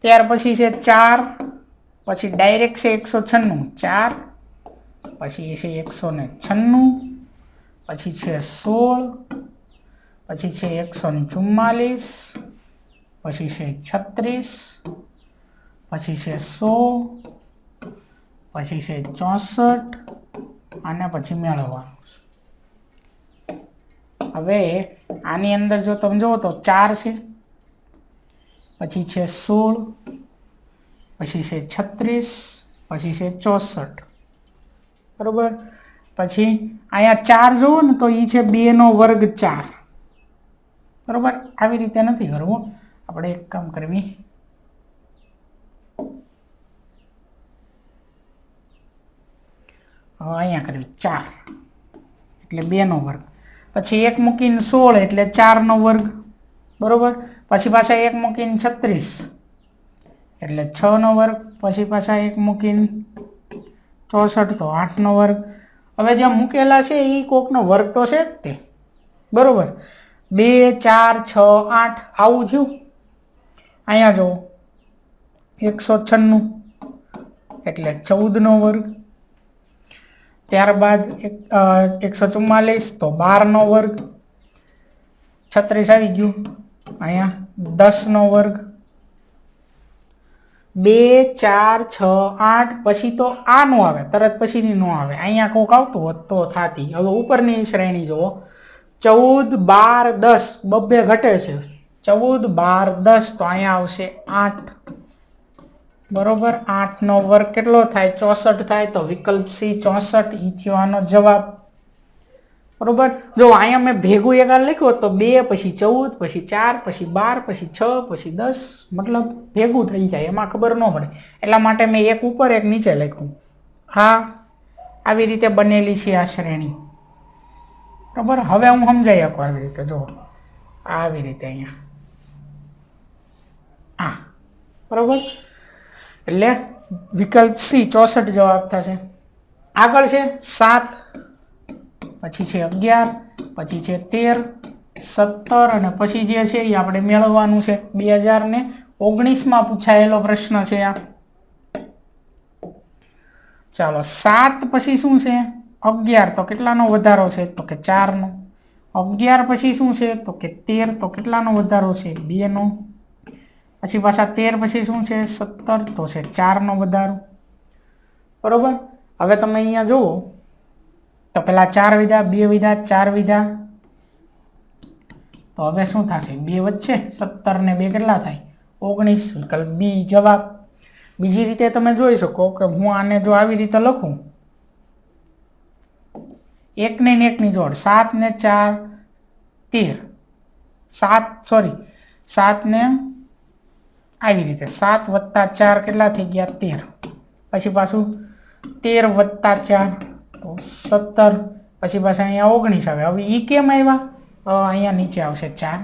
ત્યાર પછી છે ચાર, પછી ડાયરેક્ટ છે એકસો છન્નું, ચાર, પછી છે એકસો ને છન્નું, પછી છે સોળ, પછી છે એકસો ને ચુમ્માલીસ, પછી છે છત્રીસ, પછી છે સો, પછી છે ચોસઠ અને પછી મેળવવાનું છે. હવે આની અંદર જો તમે જુઓ તો ચાર છે. પછી છે સોળ, પછી છે છત્રીસ, પછી છે ચોસઠ. બરાબર? પછી અહીંયા ચાર જુઓ ને તો એ છે બેનો વર્ગ ચાર. બરાબર? આવી રીતે નથી કરવું. આપણે એક કામ કરવી. હવે અહીંયા કરવી ચાર. એટલે બેનો વર્ગ. પછી એક મૂકીને સોળ, એટલે ચારનો વર્ગ બરોબર? પછી પાછા એક મૂકીને છત્રીસ. એટલે છનો વર્ગ, પછી પાછા એક મૂકીને ચોસઠ, તો આઠનો વર્ગ. હવે જ્યાં મૂકેલા છે એ કોકનો વર્ગ તો છે જ તે. બરાબર? બે, ચાર, છ, આઠ, આવું થયું. અહીંયા જુઓ. એકસો છન્નું. એટલે ચૌદનો વર્ગ. ત્યારબાદ એક એકસો ચુમ્માલીસ, તો બારનો વર્ગ. છત્રીસ આવી ગયું. અહીંયા દસનો વર્ગ. બે, ચાર, છ, આઠ, પછી તો આ નો આવે, તરત પછીની નો આવે. અહીંયા કોક આવતું હોત તો થાતી. હવે ઉપરની શ્રેણી જુઓ. ચૌદ, બાર, દસ, બબ્બે ઘટે છે. ચૌદ, બાર, દસ, તો અહીંયા આવશે આઠ. બરોબર? આઠનો વર્ગ કેટલો થાય? ચોસઠ થાય તો વિકલ્પ સી ચોસઠ. ઈ આનો જવાબ. બરોબર? જો અહીંયા મેં ભેગું એક આ લખ્યું તો બે, પછી ચૌદ, પછી ચાર, પછી બાર, પછી છ, પછી દસ, મતલબ ભેગું થઈ જાય, એમાં ખબર ન પડે. એટલા માટે મેં એક ઉપર એક નીચે લખ્યું. હા, આવી રીતે બનેલી છે આ શ્રેણી. બરાબર? હવે હું સમજાઈ શકું આવી રીતે જો આવી રીતે અહીંયા. હા. બરાબર? એટલે વિકલ્પ સી ચોસઠ જવાબ થશે. આગળ છે સાત. પછી છે અગિયાર, પછી છે તેર, સત્તર અને પછી જે છે એ આપણે મેળવવાનું છે બે હજાર ને ઓગણીસમાં પૂછાયેલો પ્રશ્ન છે આ. ચાલો સાત પછી શું છે? અગિયાર, તો કેટલાનો વધારો છે? તો કે ચારનો. અગિયાર પછી શું છે? તો કે તેર, તો કેટલાનો વધારો છે? બેનો. પછી પાછા તેર પછી શું છે? સત્તર, તો છે ચારનો વધારો. બરોબર? હવે તમે અહીંયા જુઓ. તો પેલા ચાર વિધા, બે વિધા, ચાર વિધા. તો હવે શું થશે? બે વચ્ચે સત્તર ને બે કેટલા થાય? ઓગણીસ. વિકલ્પ બી જવાબ. બીજી રીતે તમે જોઈ શકો કે હું આને જો આવી રીતે લખું. એક ને એકની જોડ. સાત ને ચાર, તેર. સાત સોરી સાત ને આવી રીતે. સાત વત્તા ચાર કેટલા થઈ ગયા? તેર. પછી પાછું તેર વત્તા ચાર. તો સત્તર, પછી પાછા અહીંયા ઓગણીસ આવે. હવે એ કેમ આવ્યા? અહીંયા નીચે આવશે ચાર.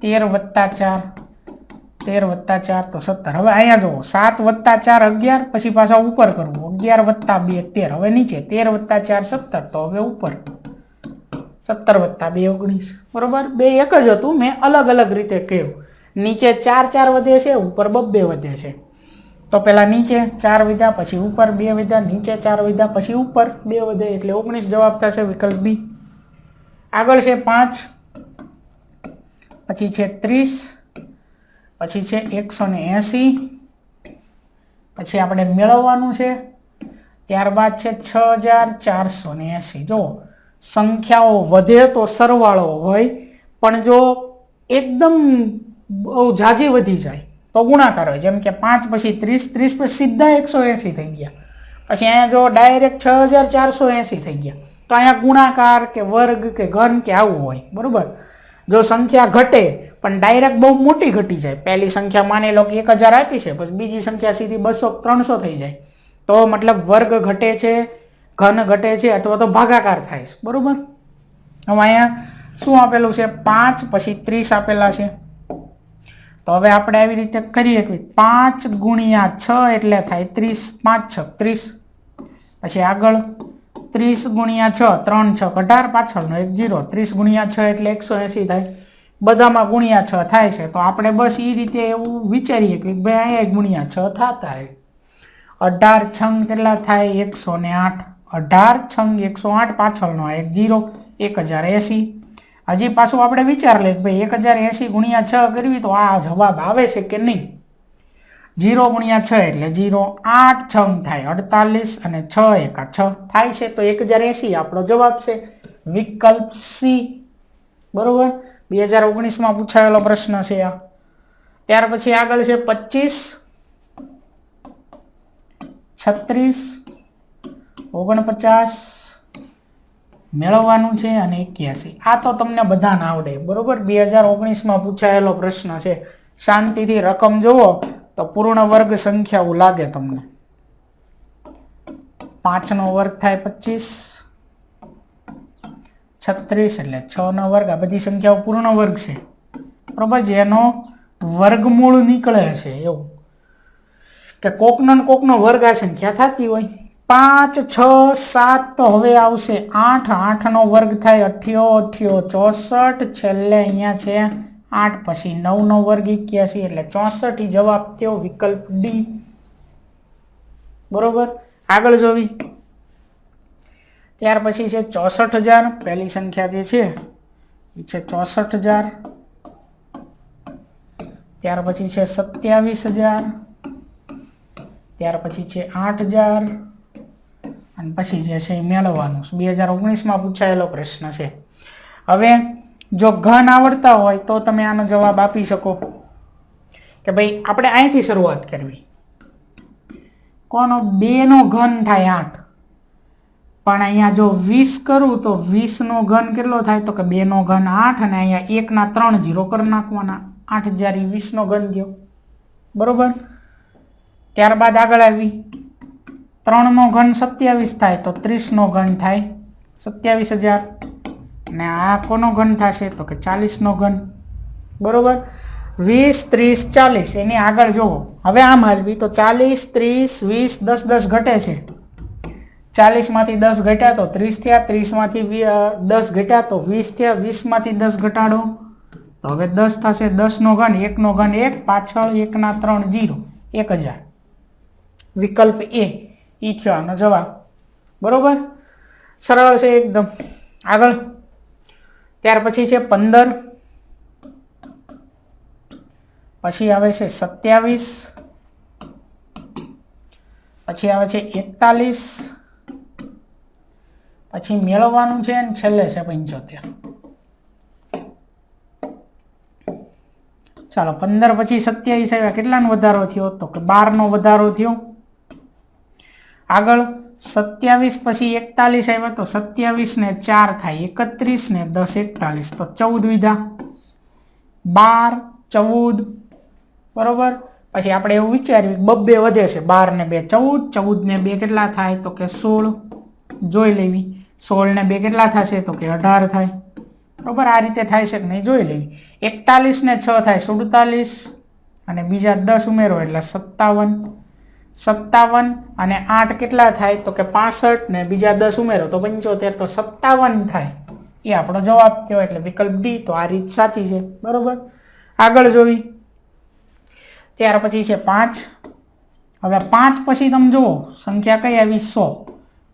તેર વત્તા ચાર. તેર વત્તા ચાર તો સત્તર. હવે અહીંયા જુઓ, સાત વત્તા ચાર અગિયાર, પછી પાછા ઉપર કરવું. અગિયાર વત્તા બે તેર. હવે નીચે, તેર વત્તા ચાર સત્તર. તો હવે ઉપર. સત્તર વત્તા બે ઓગણીસ. બરોબર? બે એક જ હતું, મેં અલગ અલગ રીતે કહ્યું. નીચે ચાર ચાર વધે છે, ઉપર બબ્બે વધે છે. તો પહેલાં નીચે ચાર વિધા, પછી ઉપર બે વિધા, નીચે ચાર વિધા, પછી ઉપર બે વધે એટલે ઓગણીસ જવાબ થશે વિકલ્પ બી. આગળ છે પાંચ, પછી છે ત્રીસ, પછી છે એકસો ને એંસી, પછી આપણે મેળવવાનું છે. ત્યારબાદ છે છ હજાર ચારસો ને એંસી. જો સંખ્યાઓ વધે તો સરવાળો હોય, પણ જો એકદમ બહુ ઝાઝી વધી જાય તો ગુણાકાર હોય. જેમ કે પાંચ પછી ત્રીસ ત્રીસ પછી સીધા એકસો એંસી થઈ ગયા. પછી અહીંયા જો ડાયરેક્ટ છ હજાર ચારસો એંસી થઈ ગયા. તો અહીંયા ગુણાકાર કે વર્ગ કે ઘન કે આવું હોય. બરાબર? જો સંખ્યા ઘટે, પણ ડાયરેક્ટ બહુ મોટી ઘટી જાય. પહેલી સંખ્યા માની લો કે એક હજાર આપી છે, પછી બીજી સંખ્યા સીધી બસો, ત્રણસો થઈ જાય. તો મતલબ વર્ગ ઘટે છે, ઘન ઘટે છે, અથવા તો ભાગાકાર થાય છે. બરાબર? હવે અહીંયા શું આપેલું છે? પાંચ પછી ત્રીસ આપેલા છે. તો હવે આપણે આવી રીતે કરીએ કે પાંચ ગુણ્યા છ એટલે થાય ત્રીસ, પાંચ છ, ત્રીસ. પછી આગળ ત્રીસ ગુણ્યા છ, ત્રણ છ, અઢાર, પાછળનો એક જીરો. ત્રીસ ગુણ્યા છ એટલે એકસો એંસી થાય. બધામાં ગુણ્યા છ થાય છે. તો આપણે બસ એ રીતે એવું વિચારીએ કે ભાઈ અહીંયા ગુણ્યા છ થતા હોય. અઢાર છંગ કેટલા થાય? એકસો ને આઠ. અઢાર છંગ એકસો આઠ પાછળનો એક જીરો. એક હજાર એંસી. હજી પાછું આપણે વિચાર લઈએ કે ભાઈ એક હજાર એંસી ગુણ્યા છ કરવી તો આ જવાબ આવે છે કે નહીં? જીરો ગુણ્યા છ એટલે જીરો આઠ છ થાય અડતાલીસ અને છ એકા છ થાય છે તો એક હજાર એંસી આપણો જવાબ છે વિકલ્પ સી. બરોબર? બે હજાર ઓગણીસમાં પૂછાયેલો પ્રશ્ન છે આ. ત્યાર પછી આગળ છે પચીસ, છત્રીસ, ઓગણપચાસ મેળવવાનું છે અને એક્યાસી. આ તો તમને બધાને આવડે. બરોબર? બે હજાર ઓગણીસમાં પૂછાયેલો પ્રશ્ન છે. શાંતિથી રકમ જુઓ તો પૂર્ણ વર્ગ સંખ્યાઓ લાગે તમને. પાંચનો વર્ગ થાય પચીસ. છત્રીસ એટલે છ નો વર્ગ. આ બધી સંખ્યાઓ પૂર્ણ વર્ગ છે. બરોબર? જેનો વર્ગમૂળ નીકળે છે. એવું. કે કોકનો કોકનો વર્ગ આ સંખ્યા થતી હોય. પાંચ, છ, સાત તો હવે આવશે. આઠ, આઠનો વર્ગ થાય અઠ્યો અઠ્યો, ચોસઠ. છેલ્લે અહીંયા છે આઠ, પછી નવનો વર્ગ એક્યાસી. એટલે ચોસઠ જવાબ થયો વિકલ્પ ડી. બરોબર? આગળ જોવી. ત્યાર પછી છે ચોસઠ હજાર. પહેલી સંખ્યા જે છે એ છે ચોસઠ હજાર. ત્યાર પછી છે સત્યાવીસ હજાર. ત્યાર પછી છે આઠ હજાર. અને પછી જે છે એ મેળવવાનું. બે હજાર ઓગણીસમાં પૂછાયેલો પ્રશ્ન છે. હવે જો ઘન આવડતા હોય તો તમે આનો જવાબ આપી શકો. કે ભાઈ, આપણે અહીંથી શરૂઆત કરવી. કોનો બેનો ઘન થાય આઠ? પણ અહીંયા જો વીસ કરું તો વીસનો ઘન કેટલો થાય? તો કે બેનો ઘન આઠ અને અહીંયા એકના ત્રણ જીરો કરી નાખવાના. આઠ હજાર વીસનો ઘન થયો. બરોબર? ત્યારબાદ આગળ આવી. ત્રણનો ઘન સત્યાવીસ થાય તો ત્રીસનો ઘન થાય સત્યાવીસ હજાર. ને આ કોનો ઘન થશે? તો કે ચાલીસનો ઘન. બરાબર? વીસ, ત્રીસ, ચાલીસ. એની આગળ જુઓ. હવે આમ હાલવી. તો ચાલીસ, ત્રીસ, વીસ, દસ દસ ઘટે છે. ચાલીસમાંથી દસ ઘટ્યા તો ત્રીસ થયા. ત્રીસમાંથી દસ ઘટ્યા તો વીસ થયા. વીસમાંથી દસ ઘટાડો. તો હવે દસ થશે. દસનો ઘન, એકનો ઘન એક. પાછળ એકના ત્રણ જીરો. એક હજાર. વિકલ્પ એ. ઈ થયો આનો જવાબ. બરોબર? સરળ છે એકદમ. આગળ. ત્યાર પછી છે પંદર. પછી આવે છે સત્યાવીસ. પછી આવે છે એકતાલીસ. પછી મેળવવાનું છે અને છેલ્લે છે પંચોતેર. ચાલો, પંદર પછી સત્યાવીસ આવ્યા. કેટલાનો વધારો થયો? તો કે બારનો વધારો થયો. આગળ સત્યાવીસ પછી એકતાલીસ આવ્યા તો સત્યાવીસ ને ચાર થાય એકત્રીસ ને દસ એકતાલીસ તો ચૌદ વિધા. બાર, ચૌદ, બરોબર? પછી આપણે એવું વિચાર્યું, બબ્બે વધે છે, બાર ને બે ચૌદ ચૌદ ને બે કેટલા થાય? તો કે સોળ. જોઈ લેવી. સોળ ને બે કેટલા થશે? તો કે અઢાર થાય. બરોબર? આ રીતે થાય છે કે નહીં? જોઈ લેવી. એકતાલીસ ને છ થાય, સુડતાલીસ. અને બીજા દસ ઉમેરો એટલે સત્તાવન. સત્તાવન અને આઠ કેટલા થાય? તો કે પાસઠ ને બીજા દસ ઉમેરો, તો પંચોતેર, તો સત્તાવન થાય. એ આપણો જવાબ થયો એટલે વિકલ્પ ડી, તો આ રીત સાચી છે. બરોબર? આગળ જોવી. ત્યાર પછી છે પાંચ. હવે પાંચ પછી તમે જુઓ, સંખ્યા કઈ આવી? સો.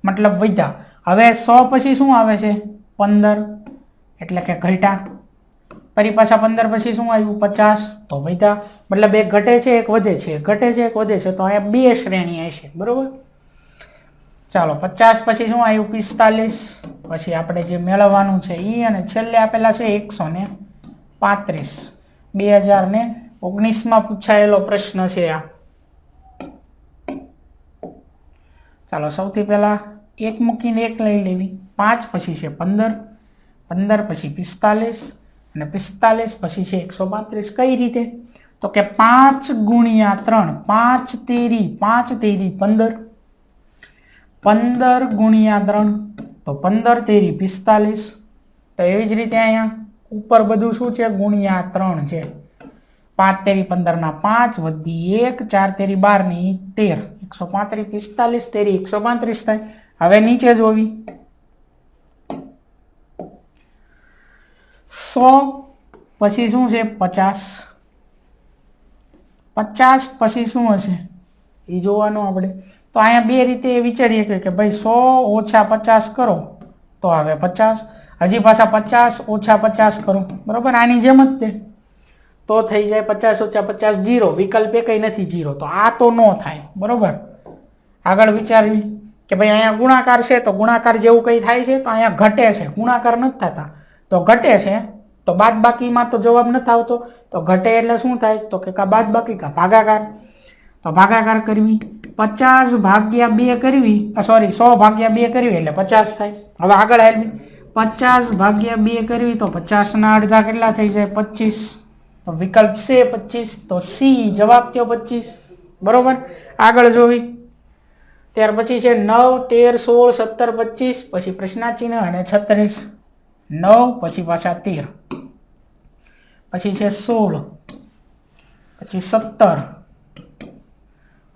મતલબ વધ્યા. હવે સો પછી શું આવે છે? પંદર. એટલે કે ઘટ્યા ફરી પાછા પંદર પછી શું આવ્યું? પચાસ? તો વધ્યા. મતલબ એક ઘટે છે, એક વધે છે. ઘટે છે, એક વધે છે. તો અહીંયા બે શ્રેણી હશે. બરોબર? ચાલો, પચાસ પછી શું આવ્યું? પિસ્તાલીસ. પછી આપણે જે મેળવવાનું છે એ અને છેલ્લે આપેલા છે એકસો ને પાંત્રીસ. બે હજાર ને ઓગણીસમાં પૂછાયેલો પ્રશ્ન છે આ. ચાલો, સૌથી પહેલાં એક મૂકીને એક લઈ લેવી. પાંચ પછી છે પંદર. પંદર પછી પિસ્તાલીસ. અને પિસ્તાલીસ, પછી છે એકસો પાંત્રીસ. કઈ રીતે? તો કે પાંચ ગુણ્યા ત્રણ, પાંચ તેરી પાંચ તેરી પંદર. પંદર ગુણ્યા ત્રણ, તો પંદર તેરી પિસ્તાલીસ. તો એવી જ રીતે અહીંયા ઉપર બધું શું છે? ગુણ્યા ત્રણ છે. પાંચ તેરી પંદરના પાંચ વધી એક, ચાર તેરી બારની તેર. એકસો પાંત્રીસ, પિસ્તાલીસ તેરી એકસો પાંત્રીસ થાય. હવે નીચે જોવી સો, પછી શું છે? પચાસ. પચાસ પછી શું હશે? એ જોવાનું આપણે. તો અહીંયા બે રીતે વિચારીએ કે ભાઈ સો ઓછા પચાસ કરો, તો આવે પચાસ. હજી પાછા પચાસ ઓછા પચાસ કરો. બરાબર? આની જેમ જ તે. તો થઈ જાય પચાસ ઓછા પચાસ જીરો. વિકલ્પ કંઈ નથી જીરો. તો આ તો ન થાય. બરાબર? આગળ વિચારવી કે ભાઈ અહીંયા ગુણાકાર છે, તો ગુણાકાર જેવું કંઈ થાય છે? તો અહીંયા ઘટે છે. ગુણાકાર નથી થતા. તો ઘટે છે. તો બાદ બાકીમાં તો જવાબ નથી આવતો. તો ઘટે એટલે શું થાય? તો કે કા બાદ બાકી કા ભાગાકાર. તો ભાગાકાર કરવી. પચાસ ભાગ્યા બે કરવી. સોરી સો ભાગ્યા બે કરવી એટલે પચાસ થાય. હવે આગળ આવી પચાસ ભાગ્યા બે કરવી તો પચાસના અડધા કેટલા થઈ જાય? પચીસ. તો વિકલ્પ છે પચીસ. તો સી જવાબ થયો પચીસ. બરોબર? આગળ જોવી. ત્યાર પછી છે નવ, તેર, સોળ, સત્તર, પચીસ. પછી પ્રશ્નાચિહ્ન અને છત્રીસ. નવ, પછી પાછા તેર. પછી છે સોળ, પછી સત્તર,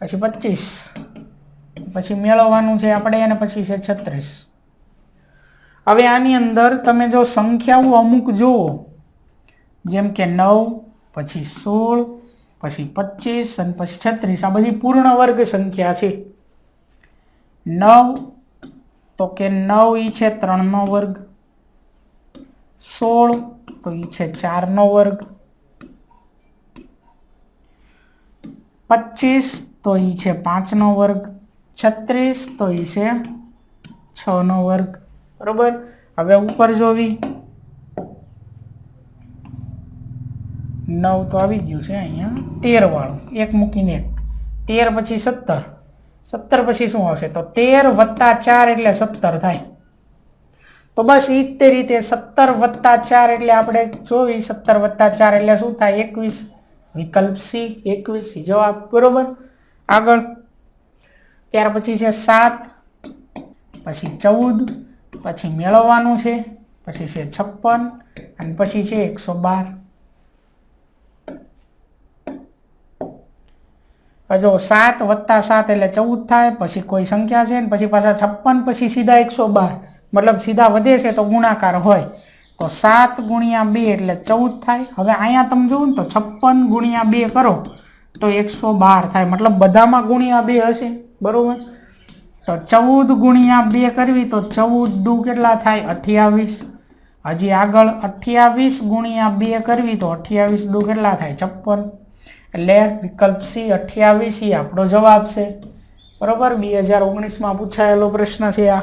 પછી પચીસ, પછી મેળવવાનું છે આપણે અને પછી છે છત્રીસ. હવે આની અંદર તમે જો સંખ્યાઓ અમુક જુઓ, જેમ કે નવ, પછી સોળ, પછી પચીસ અને પછી છત્રીસ. આ બધી પૂર્ણ વર્ગ સંખ્યા છે. નવ, તો કે નવ ઈ છે ત્રણનો વર્ગ. સોળ, તો એ છે ચારનો વર્ગ. પચીસ, તો એ છે પાંચનો વર્ગ. છત્રીસ, તો એ છે છનો વર્ગ. બરોબર? હવે ઉપર જોવી. નવ તો આવી ગયું છે અહીંયા. તેર વાળું. એક મૂકીને એક. તેર પછી સત્તર. સત્તર પછી શું આવશે? તો તેર વત્તા ચાર એટલે સત્તર થાય. તો બસ એ તે રીતે સત્તર વત્તા ચાર એટલે આપણે જોવી સત્તર વત્તા ચાર એટલે શું થાય? એકવીસ. વિકલ્પ સી, એકવીસ. જવાબ બરોબર. આગળ. ત્યાર પછી છે સાત. પછી ચૌદ. પછી મેળવવાનું છે. પછી છે છપ્પન. અને પછી છે એકસો બાર. જો સાત વત્તા સાત એટલે ચૌદ થાય, પછી કોઈ સંખ્યા છે ને, પછી પાછા છપ્પન, પછી સીધા એકસો બાર. મતલબ સીધા વધે છે તો ગુણાકાર હોય. તો સાત ગુણ્યા બે એટલે ચૌદ થાય. હવે અહીંયા તમે જુઓ ને તો છપ્પન ગુણ્યા બે કરો તો એકસો બાર થાય. મતલબ બધામાં ગુણ્યા બે હશે. બરાબર? તો ચૌદ ગુણ્યા બે કરવી તો ચૌદ દુ કેટલા થાય? અઠ્યાવીસ. હજી આગળ અઠ્યાવીસ ગુણ્યા બે કરવી તો અઠ્યાવીસ દુ કેટલા થાય? છપ્પન. એટલે વિકલ્પ સી અઠ્યાવીસ એ આપણો જવાબ છે. બરાબર? બે હજાર ઓગણીસમાં પૂછાયેલો પ્રશ્ન છે આ.